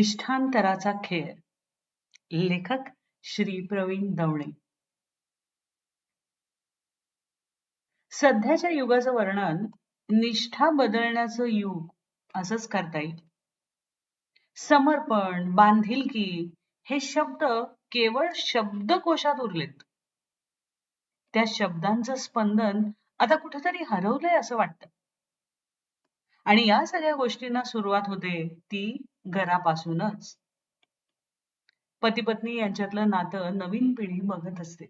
निष्ठांतराचा खेळ. लेखक श्री प्रवीण दवणे. सध्याच्या युगाचं वर्णन निष्ठा बदलण्याचं युग असंच करता येईल. समर्पण बांधिलकी हे शब्द केवळ शब्दकोशात उरलेत. त्या शब्दांचं स्पंदन आता कुठेतरी हरवलंय असं वाटतं. आणि या सगळ्या गोष्टींना सुरुवात होते ती घरापासूनच. पती पत्नी यांच्यातलं नातं नवीन पिढी बघत असते.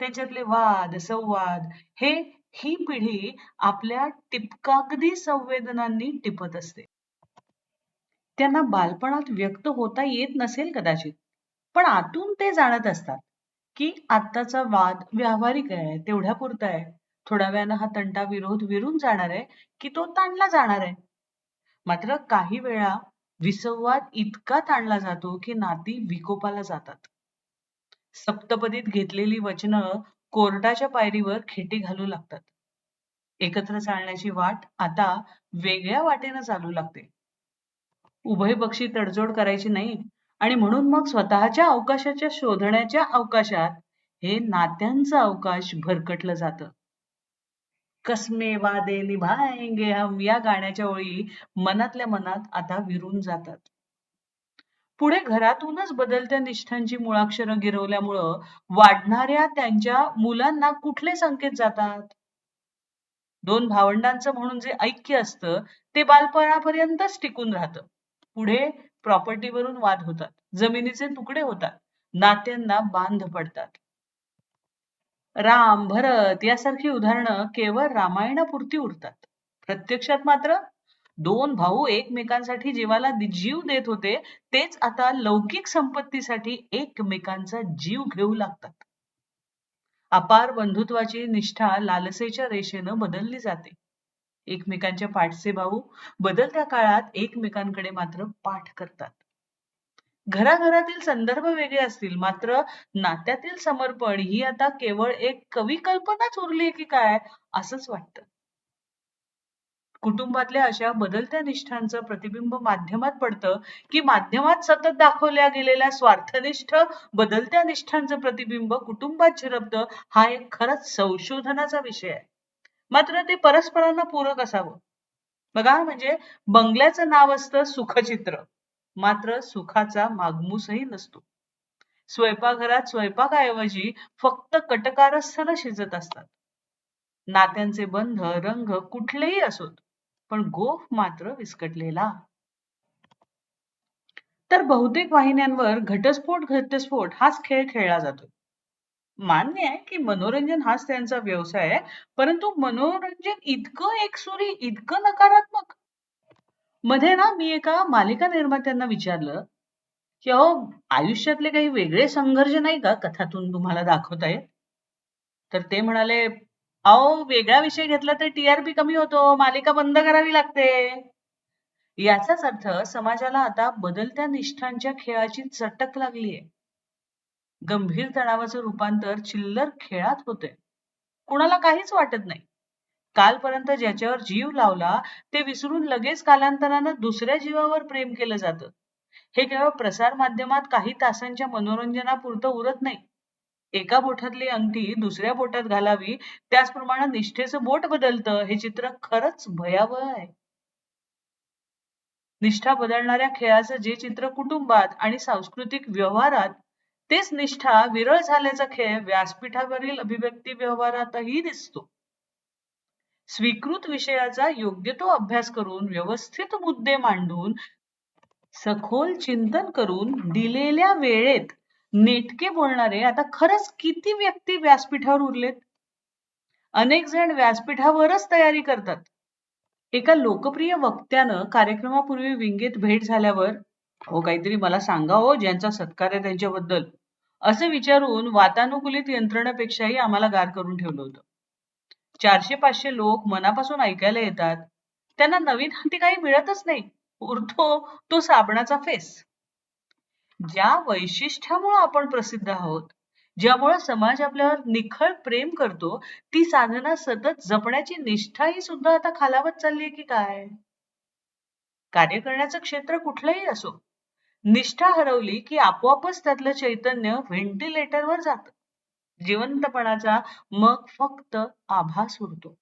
त्यांच्यातले वाद संवाद हे ही पिढी आपल्या टिपकागदी संवेदनांनी टिपत असते. त्यांना बालपणात व्यक्त होता येत नसेल कदाचित पण आतून ते जाणत असतात की आत्ताचा वाद व्यावहारिक आहे तेवढ्या पुरता आहे. थोड्या वेळानं हा तंटा विरोध विरून जाणार आहे की तो ताणला जाणार आहे. मात्र काही वेळा विसंवाद इतका ताणला जातो की नाती विकोपाला जातात. सप्तपदीत घेतलेली वचनं कोर्टाच्या पायरीवर खेटी घालू लागतात. एकत्र चालण्याची वाट आता वेगळ्या वाटेनं चालू लागते. उभय पक्षी तडजोड करायची नाही आणि म्हणून मग स्वतःच्या अवकाशाच्या शोधण्याच्या अवकाशात हे नात्यांचं अवकाश भरकटलं जातं. कसमे वादे निभाएंगे हम. या गाण्याच्या ओळी मनातल्या मनात आता विरून जातात. पुढे घरातूनच बदलत्या निष्ठांची मुळाक्षरं गिरवल्यामुळं वाढणाऱ्या त्यांच्या मुलांना कुठले संकेत जातात? दोन भावंडांचं म्हणून जे ऐक्य असतं ते बालपणापर्यंतच टिकून राहतं. पुढे प्रॉपर्टीवरून वाद होतात. जमिनीचे तुकडे होतात. नात्यांना बांध पडतात. राम भरत यासारखी उदाहरणं केवळ रामायणापुरती उरतात. प्रत्यक्षात मात्र दोन भाऊ एकमेकांसाठी जीवाला जीव देत होते तेच आता लौकिक संपत्तीसाठी एकमेकांचा जीव घेऊ लागतात. अपार बंधुत्वाची निष्ठा लालसेच्या रेषेनं बदलली जाते. एकमेकांच्या पाठचे भाऊ बदलत्या काळात एकमेकांकडे मात्र पाठ करतात. घराघरातील संदर्भ वेगळे असतील. मात्र नात्यातील समर्पण ही आता केवळ एक कवी कल्पनाच उरली की काय असंच वाटतं. कुटुंबातल्या अशा बदलत्या निष्ठांचं प्रतिबिंब माध्यमात पडतं की माध्यमात सतत दाखवल्या गेलेल्या स्वार्थनिष्ठ बदलत्या निष्ठांचं प्रतिबिंब कुटुंबात झिरपतं हा एक खरंच संशोधनाचा विषय आहे. मात्र ते परस्परांना पूरक असावं. बघा म्हणजे बंगल्याचं नाव असतं सुखचित्र. मात्र सुखाचा मागमूसही नसतो. स्वयंपाकघरात स्वयंपाकाऐवजी फक्त कटकारस्थानं शिजत असतात. नात्यांचे बंध रंग कुठलेही असोत पण गोफ मात्र विस्कटलेला. तर बहुतेक वाहिन्यांवर घटस्फोट घटस्फोट हाच खेळ खेळला जातो. मान्य आहे की मनोरंजन हाच त्यांचा व्यवसाय आहे परंतु मनोरंजन इतकं एकसुरी इतकं नकारात्मक मध्ये ना मी एका मालिका निर्मात्यांना विचारलं की अहो आयुष्यातले काही वेगळे संघर्ष नाही का कथातून तुम्हाला दाखवता येत? तर ते म्हणाले अहो वेगळा विषय घेतला तर टीआरपी कमी होतो मालिका बंद करावी लागते. याचाच अर्थ समाजाला आता बदलत्या निष्ठांच्या खेळाची चटक लागलीये. गंभीर तणावाचं रूपांतर चिल्लर खेळात होते कुणाला काहीच वाटत नाही. कालपर्यंत ज्याच्यावर जीव लावला ते विसरून लगेच कालांतरानं दुसऱ्या जीवावर प्रेम केलं जातं. हे केवळ प्रसार माध्यमात काही तासांच्या मनोरंजनापुरतं उरत नाही. एका बोटातली अंगठी दुसऱ्या बोटात घालावी त्याचप्रमाणे निष्ठेचं बोट बदलतं हे चित्र खरंच भयावह आहे. निष्ठा बदलणाऱ्या खेळाचं जे चित्र कुटुंबात आणि सांस्कृतिक व्यवहारात तेच निष्ठा विरळ झाल्याचा खेळ व्यासपीठावरील अभिव्यक्ती व्यवहारातही दिसतो. स्वीकृत विषयाचा योग्य तो अभ्यास करून व्यवस्थित मुद्दे मांडून सखोल चिंतन करून दिलेल्या वेळेत नेटके बोलणारे आता खरंच किती व्यक्ती व्यासपीठावर उरलेत? अनेक जण व्यासपीठावरच तयारी करतात. एका लोकप्रिय वक्त्यानं कार्यक्रमापूर्वी विंगेत भेट झाल्यावर हो काहीतरी मला सांगा हो ज्यांचा सत्कार आहे त्यांच्याबद्दल. असं विचारून वातानुकूलित यंत्रणेपेक्षाही आम्हाला गार करून ठेवलं होतं. चारशे पाचशे लोक मनापासून ऐकायला येतात. त्यांना नवीन हाती काही मिळतच नाही. उरतो तो साबणाचा फेस. ज्या वैशिष्ट्यामुळे आपण प्रसिद्ध आहोत ज्यामुळे समाज आपल्यावर निखळ प्रेम करतो ती साधना सतत जपण्याची निष्ठा ही सुद्धा आता खालावत चालली की काय? कार्य करण्याचं क्षेत्र कुठलंही असो निष्ठा हरवली की आपोआपच त्यातलं चैतन्य व्हेंटिलेटरवर जात. जिवंतपणाचा मग फक्त आभास उरतो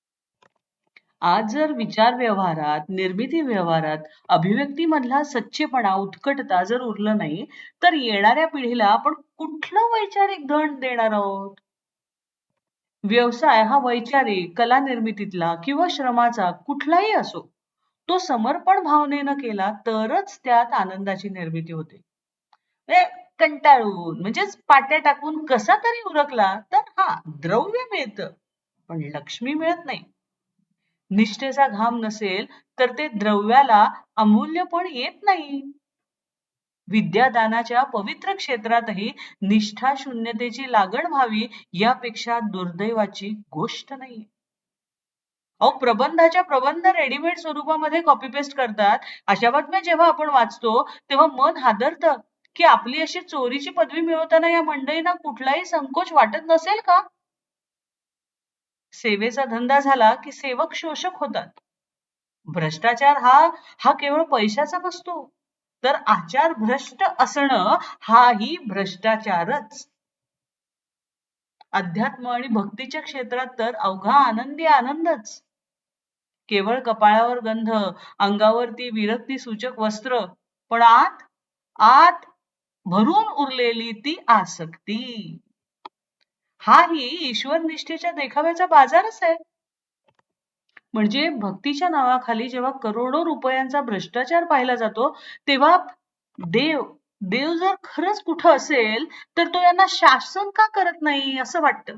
आज जर विचार व्यवहारात निर्मिती व्यवहारात अभिव्यक्ती मधला सच्चेपणा उत्कटता जर उरलं नाही तर येणाऱ्या पिढीला आपण कुठलं वैचारिक धन देणार आहोत? व्यवसाय हा वैचारिक कला निर्मितीतला किंवा श्रमाचा कुठलाही असो तो समर्पण भावनेनं केला तरच त्यात आनंदाची निर्मिती होते. म्हणजे कंटाळून म्हणजेच पाट्या टाकून कसा तरी उरकला तर हा द्रव्य मिळत पण लक्ष्मी मिळत नाही. निष्ठेचा घाम नसेल तर ते द्रव्याला अमूल्य पण येत नाही. विद्यादानाच्या पवित्र क्षेत्रातही निष्ठा शून्यतेची लागण व्हावी यापेक्षा दुर्दैवाची गोष्ट नाही अहो प्रबंधाच्या प्रबंध रेडीमेड स्वरूपामध्ये कॉपी पेस्ट करतात. अशा बातम्या जेव्हा आपण वाचतो तेव्हा मन हादरतं. की आपली अशी चोरीची पदवी मिळवताना या मंडळींना कुठलाही संकोच वाटत नसेल का? सेवेचा धंदा झाला की सेवक शोषक होतात. भ्रष्टाचार हा हा केवळ पैशाचा नसतो तर आचार भ्रष्ट असणं हाही भ्रष्टाचारच. अध्यात्म आणि भक्तीच्या क्षेत्रात तर अवघा आनंदी आनंदच. केवळ कपाळावर गंध अंगावरती विरक्ती सूचक वस्त्र पण आत आत भरून उरलेली ती आसक्ती. हाही ईश्वर निष्ठेच्या देखाव्याचा बाजारच आहे. म्हणजे भक्तीच्या नावाखाली जेव्हा करोडो रुपयांचा भ्रष्टाचार पाहिला जातो तेव्हा देव देव जर खरंच कुठं असेल तर तो यांना शासन का करत नाही असं वाटतं.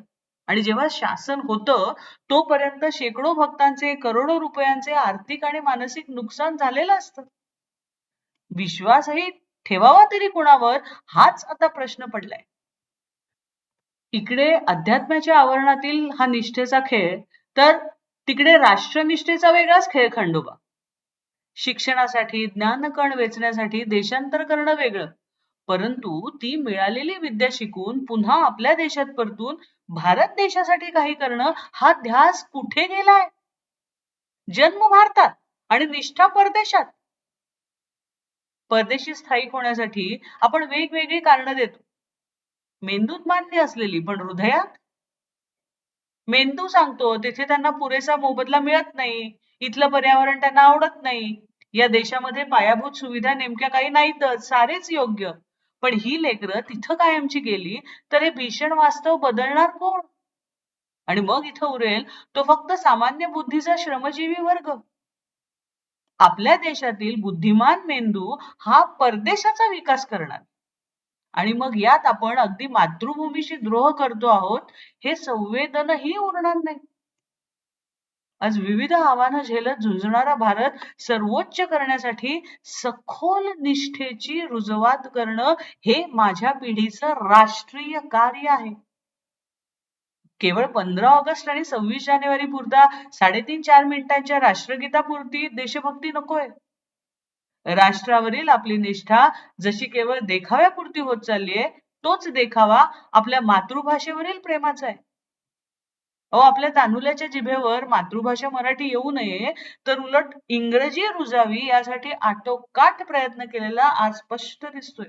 आणि जेव्हा शासन होतं तोपर्यंत शेकडो भक्तांचे करोडो रुपयांचे आर्थिक आणि मानसिक नुकसान झालेलं असतं. विश्वासही ठेवावा तरी कुणावर? हाच आता प्रश्न पडलाय. इकडे अध्यात्माच्या आवरणातील हा निष्ठेचा खेळ तर तिकडे राष्ट्रनिष्ठेचा वेगळाच खेळ खंडोबा. शिक्षणासाठी ज्ञानकण वेचण्यासाठी देशांतर करणं वेगळं. परंतु ती मिळालेली विद्या शिकून पुन्हा आपल्या देशात परतून भारत देशासाठी काही करणं हा ध्यास कुठे गेलाय? जन्म भारतात आणि निष्ठा परदेशात. परदेशी स्थायिक होण्यासाठी आपण वेगवेगळी कारणं देतो. मेंदूत मान्य असलेली पण हृदयात? मेंदू सांगतो तिथे त्यांना पुरेसा मोबदला मिळत नाही. इथलं पर्यावरण त्यांना आवडत नाही. या देशामध्ये पायाभूत सुविधा नेमक्या काही नाहीतच सारेच योग्य. पण ही लेकरं तिथं कायमची गेली तर हे भीषण वास्तव बदलणार कोण? आणि मग इथं उरेल तो फक्त सामान्य बुद्धीचा श्रमजीवी वर्ग. आपल्या देशातील बुद्धिमान मेंदू हा परदेशाचा विकास करणार. आणि मग यात आपण अगदी मातृभूमीशी द्रोह करतो आहोत हे संवेदनही उरणार नाही. आज विविध आव्हानं झेलत झुंजणारा भारत सर्वोच्च करण्यासाठी सखोल निष्ठेची रुजवात करणं हे माझ्या पिढीचं राष्ट्रीय कार्य आहे. केवळ पंधरा ऑगस्ट आणि सव्वीस जानेवारी पुरता साडेतीन चार मिनिटांच्या राष्ट्रगीतापुरती देशभक्ती नकोय. राष्ट्रावरील आपली निष्ठा जशी केवळ देखाव्यापुरती होत चाललीये तोच देखावा आपल्या मातृभाषेवरील प्रेमाचा आहे. अहो आपल्या तानुल्याच्या जिभेवर मातृभाषा मराठी येऊ नये तर उलट इंग्रजी रुजावी यासाठी आटोकाट प्रयत्न केलेला आज स्पष्ट दिसतोय.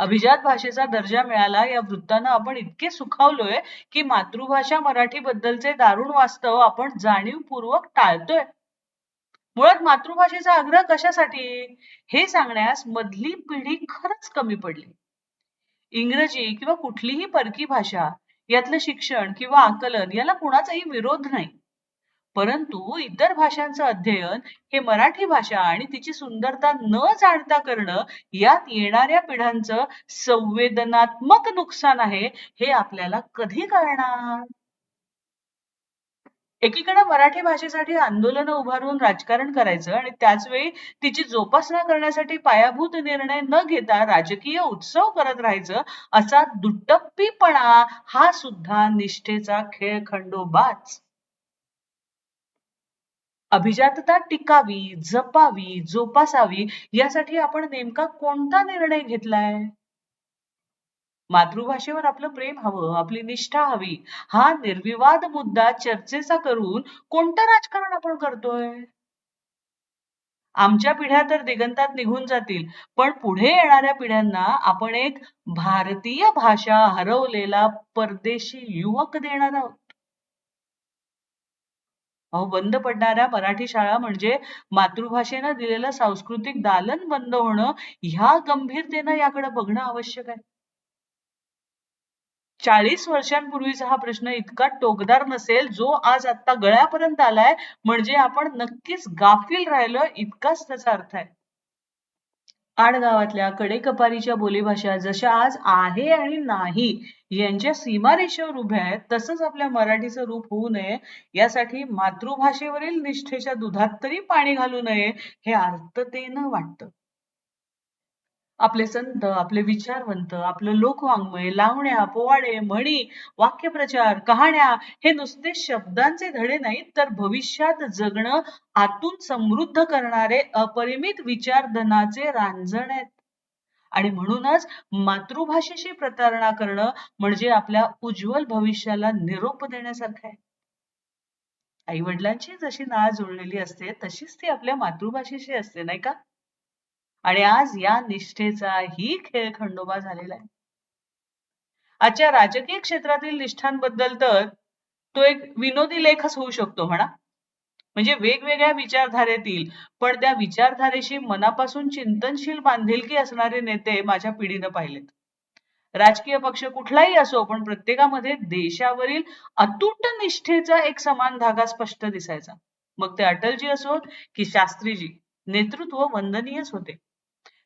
अभिजात भाषेचा दर्जा मिळाला. या वृत्तानं आपण इतके सुखावलोय की मातृभाषा मराठी बद्दलचे दारुण वास्तव आपण जाणीवपूर्वक टाळतोय. मुळात मातृभाषेचा आग्रह कशासाठी? हे सांगण्यास मधली पिढी खरंच कमी पडली. इंग्रजी किंवा कुठलीही परकी भाषा यातलं शिक्षण किंवा आकलन याला कुणाचाही विरोध नाही. परंतु इतर भाषांचं अध्ययन हे मराठी भाषा आणि तिची सुंदरता न जाणता करणं यात येणाऱ्या पिढ्यांचं संवेदनात्मक नुकसान आहे हे आपल्याला कधी कळणार? एकीकडे मराठी भाषेसाठी आंदोलन उभारून राजकारण करायचं आणि त्याच वेळी तिची जोपासना करण्यासाठी पायाभूत निर्णय न घेता राजकीय उत्सव करत राहायचं असा दुट्टप्पीपणा हा सुद्धा निष्ठेचा खेळ खंडोबाच अभिजातता टिकावी जपावी जोपासावी यासाठी आपण नेमका कोणता निर्णय घेतलाय? मातृभाषेवर आपलं प्रेम हवं आपली निष्ठा हवी. हा निर्विवाद मुद्दा चर्चेचा करून कोणतं राजकारण आपण करतोय? आमच्या पिढ्या तर दिगंतात निघून जातील पण पुढे येणाऱ्या पिढ्यांना आपण एक भारतीय भाषा हरवलेला परदेशी युवक देणार आहोत. अहो बंद पडणाऱ्या मराठी शाळा म्हणजे मातृभाषेनं दिलेलं सांस्कृतिक दालन बंद होणं ह्या गंभीरतेनं याकडे बघणं आवश्यक आहे. चाळीस वर्षांपूर्वीचा हा प्रश्न इतका टोकदार नसेल जो आज आता गळ्यापर्यंत आलाय म्हणजे आपण नक्कीच गाफील राहिलं इतकाच त्याचा अर्थ आहे. आडगावातल्या कडेकपारीच्या बोलीभाषा जशा आज आहे आणि नाही यांच्या सीमारेषेवर उभ्या आहेत तसंच आपल्या मराठीचं रूप होऊ नये यासाठी मातृभाषेवरील निष्ठेच्या दुधात तरी पाणी घालू नये हे अर्थतेनं वाटतं. आपले संत आपले विचारवंत आपलं लोकवाङ्मय लावण्या पोवाडे म्हणी वाक्यप्रचार कहाण्या हे नुसते शब्दांचे धडे नाहीत तर भविष्यात जगणं आतून समृद्ध करणारे अपरिमित विचारधनाचे रांजण आहेत. आणि म्हणूनच मातृभाषेशी प्रतारणा करणं म्हणजे आपल्या उज्ज्वल भविष्याला निरोप देण्यासारखं आहे. आई वडिलांची जशी नाळ जुळलेली असते तशीच ती आपल्या मातृभाषेशी असते नाही का? आणि आज या निष्ठेचाही खेळ खंडोबा झालेला आहे. आजच्या राजकीय क्षेत्रातील निष्ठांबद्दल तर तो एक विनोदी लेखच होऊ शकतो म्हणा. म्हणजे वेगवेगळ्या विचारधारेतील पण त्या विचारधारेशी मनापासून चिंतनशील बांधिलकी असणारे नेते माझ्या पिढीनं पाहिलेत. राजकीय पक्ष कुठलाही असो पण प्रत्येकामध्ये देशावरील अतूट निष्ठेचा एक समान धागा स्पष्ट दिसायचा. मग ते अटलजी असोत की शास्त्रीजी नेतृत्व वंदनीयच होते.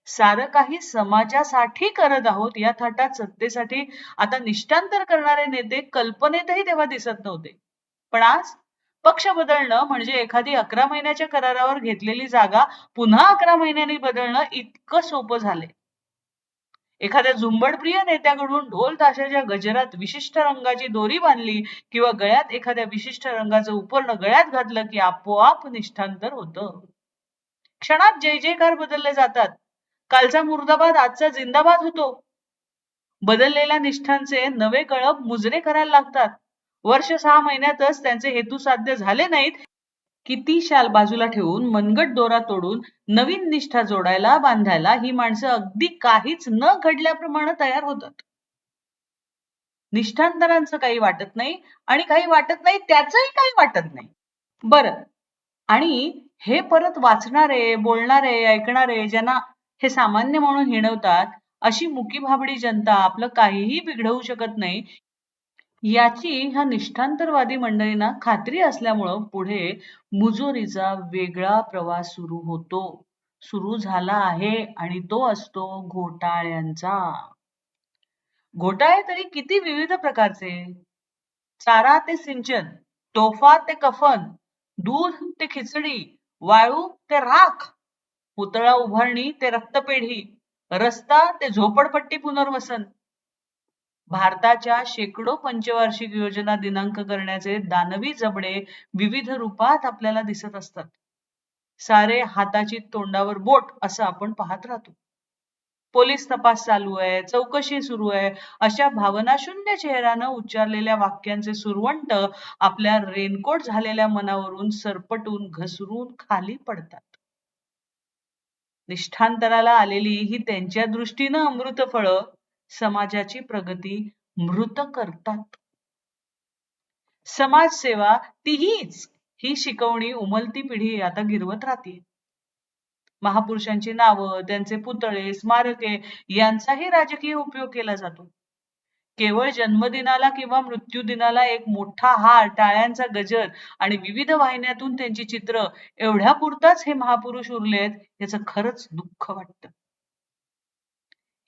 सारं काही समाजासाठी करत आहोत या थाटात सत्तेसाठी आता निष्ठांतर करणारे नेते कल्पनेतही तेव्हा दिसत नव्हते. पण आज पक्ष बदलणं म्हणजे एखादी अकरा महिन्याच्या करारावर घेतलेली जागा पुन्हा अकरा महिन्यांनी बदलणं इतकं सोपं झालंय. एखाद्या झुंबडप्रिय नेत्याकडून ढोल ताशाच्या गजरात विशिष्ट रंगाची दोरी बांधली किंवा गळ्यात एखाद्या विशिष्ट रंगाचं उपर्ण गळ्यात घातलं की आपोआप निष्ठांतर होतं. क्षणात जय जयकार बदलले जातात. कालचा मुर्दाबाद आजचा जिंदाबाद होतो. बदललेल्या निष्ठांचे नवे कळप मुजरे करायला लागतात. वर्ष सहा महिन्यातच त्यांचे हेतू साध्य झाले नाहीत. किती शाल बाजूला ठेवून मनगट दोरा तोडून नवीन निष्ठा जोडायला बांधायला ही माणसं अगदी काहीच न घडल्याप्रमाणे तयार होतात. निष्ठांतरांचं काही वाटत नाही आणि काही वाटत नाही त्याचंही काही वाटत नाही. बरं. आणि हे परत वाचणारे बोलणारे ऐकणारे ज्यांना हे सामान्य म्हणून हिणवतात अशी मुकी भाबडी जनता आपलं काहीही बिघडवू शकत नाही. याची ह्या निष्ठांतरवादी मंडळींना खात्री असल्यामुळं पुढे मुजोरीचा वेगळा प्रवास सुरू होतो. सुरू झाला आहे आणि तो असतो घोटाळ्यांचा. घोटाळे तरी किती विविध प्रकारचे? चारा ते सिंचन तोफा ते कफन दूध ते खिचडी वाळू ते राख पुतळा उभारणी ते रक्तपेढी रस्ता ते झोपडपट्टी पुनर्वसन. भारताच्या शेकडो पंचवार्षिक योजना दिनांक करण्याचे दानवी जबडे विविध रूपात आपल्याला दिसत असतात. सारे हाताची तोंडावर बोट असं आपण पाहत राहतो. पोलीस तपास चालू आहे चौकशी सुरू आहे अशा भावनाशून्य चेहऱ्यानं उच्चारलेल्या वाक्यांचे सुरवंट आपल्या रेनकोट झालेल्या मनावरून सरपटून घसरून खाली पडतात. निष्ठांतराला आलेली ही त्यांच्या दृष्टीनं अमृत फळ समाजाची प्रगती मृत करतात. समाजसेवा तीहीच ही शिकवणी उमलती पिढी आता गिरवत राहते. महापुरुषांची नावं त्यांचे पुतळे स्मारके यांचाही राजकीय उपयोग केला जातो. केवळ जन्मदिनाला किंवा मृत्यूदिनाला एक मोठा हार टाळ्यांचा गजर आणि विविध वाहिन्यातून त्यांची चित्र एवढ्या पुरताच हे महापुरुष उरलेत याचं खरंच दुःख वाटतं.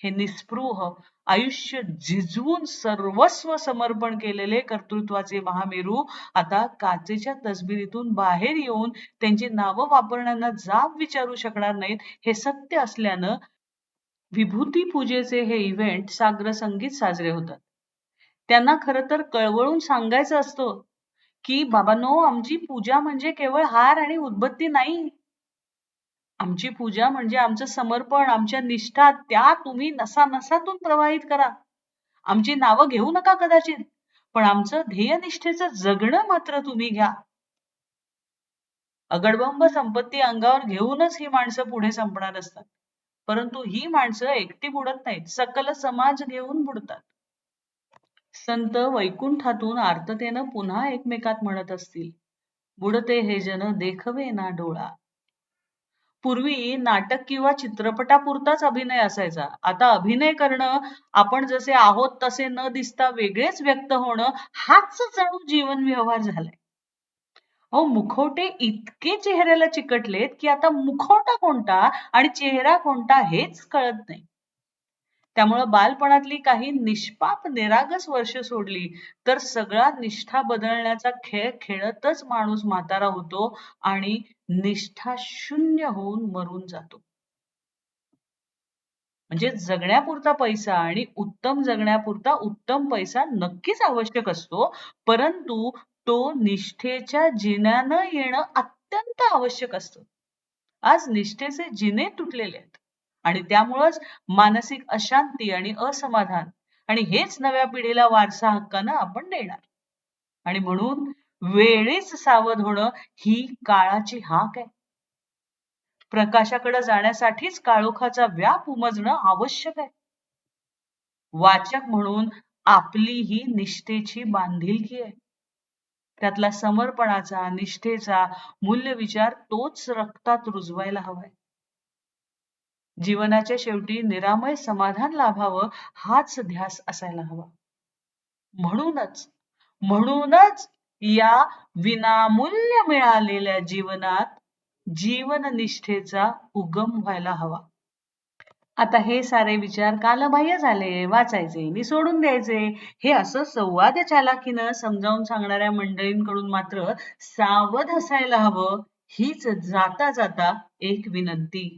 हे निस्पृह आयुष्य झिजवून सर्वस्व समर्पण केलेले कर्तृत्वाचे महामेरू आता काचेच्या तसबिरीतून बाहेर येऊन त्यांची नावं वापरण्याना जाब विचारू शकणार नाहीत हे सत्य असल्यानं विभूती पूजेचे हे इव्हेंट साग्र संगीत साजरे होतात. त्यांना खरं तर कळवळून सांगायचं असतं की बाबांनो आमची पूजा म्हणजे केवळ हार आणि उदबत्ती नाही. आमची पूजा म्हणजे आमचं समर्पण आमच्या निष्ठा त्या तुम्ही नसा नसातून प्रवाहित करा. आमची नावं घेऊ नका कदाचित पण आमचं ध्येयनिष्ठेचं जगणं मात्र तुम्ही घ्या. अगडबंब संपत्ती अंगावर घेऊनच ही माणसं पुढे संपणार असतात. परंतु ही माणसं एकटी बुडत नाहीत. सकल समाज घेऊन बुडतात. संत वैकुंठातून आर्ततेनं पुन्हा एकमेकात म्हणत असतील. बुडते हे जन देखवे ना डोळा. पूर्वी नाटक किंवा चित्रपटापुरताच अभिनय असायचा. आता अभिनय करणं आपण जसे आहोत तसे न दिसता वेगळेच व्यक्त होणं हाच जणू जीवन व्यवहार झालाय. अहो मुखवटे इतके चेहऱ्याला चिकटलेत की आता मुखवटा कोणता आणि चेहरा कोणता हेच कळत नाही. त्यामुळं बालपणातली काही निष्पाप निरागस वर्ष सोडली तर सगळा निष्ठा बदलण्याचा खेळ खेळतच माणूस म्हातारा होतो आणि निष्ठा शून्य होऊन मरून जातो. म्हणजे जगण्यापुरता पैसा आणि उत्तम जगण्यापुरता उत्तम पैसा नक्कीच आवश्यक असतो परंतु तो निष्ठेच्या जिन्यानं येणं अत्यंत आवश्यक असतं. आज निष्ठेचे जिने तुटलेले आहेत. आणि त्यामुळंच मानसिक अशांती आणि असमाधान आणि हेच नव्या पिढीला वारसा हक्कानं आपण देणार. आणि म्हणून वेळीच सावध होणं ही काळाची हाक आहे. प्रकाशाकडे जाण्यासाठीच काळोखाचा व्याप उमजणं आवश्यक आहे. वाचक म्हणून आपली ही निष्ठेची बांधिलकी आहे. त्यातला समर्पणाचा निष्ठेचा मूल्य विचार तोच रक्तात रुजवायला हवाय. जीवनाच्या शेवटी निरामय समाधान लाभावं हाच ध्यास असायला हवा. म्हणूनच म्हणूनच या विनामूल्य मिळालेल्या जीवनात जीवननिष्ठेचा उगम व्हायला हवा. आता हे सारे विचार कालबाह्य झाले वाचायचे मी सोडून द्यायचे. हे असं संवाद चालाकीनं समजावून सांगणाऱ्या मंडळींकडून मात्र सावध असायला हवं. हीच जाता जाता एक विनंती.